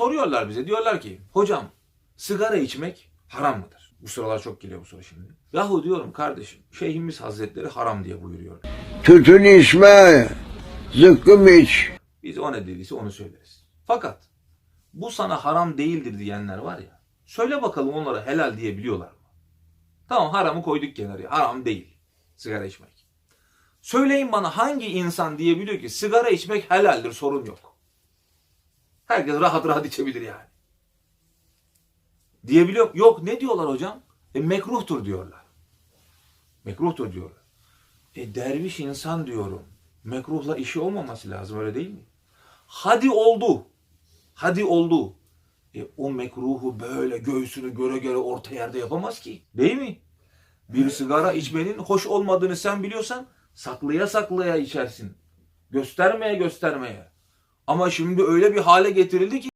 Soruyorlar bize diyorlar ki hocam sigara içmek haram mıdır? Bu sıralar çok geliyor bu soru şimdi. Yahu diyorum kardeşim Şeyhimiz Hazretleri haram diye buyuruyor. Tütün içme, zıkkım iç. Biz o ne dediyse onu söyleriz. Fakat bu sana haram değildir diyenler var ya. Söyle bakalım onlara helal diyebiliyorlar mı? Tamam haramı koyduk kenara. Haram değil sigara içmek. Söyleyin bana hangi insan diyebiliyor ki sigara içmek helaldir sorun yok. Herkes rahat rahat içebilir yani. Diyebiliyor. Yok ne diyorlar hocam? E, mekruhtur diyorlar. Mekruhtur diyorlar. E derviş insan diyorum. Mekruhla işi olmaması lazım öyle değil mi? Hadi oldu. Hadi oldu. E o mekruhu böyle göğsünü göre göre orta yerde yapamaz ki. Değil mi? Bir sigara içmenin hoş olmadığını sen biliyorsan saklaya saklaya içersin. Göstermeye göstermeye. Ama şimdi öyle bir hale getirildi ki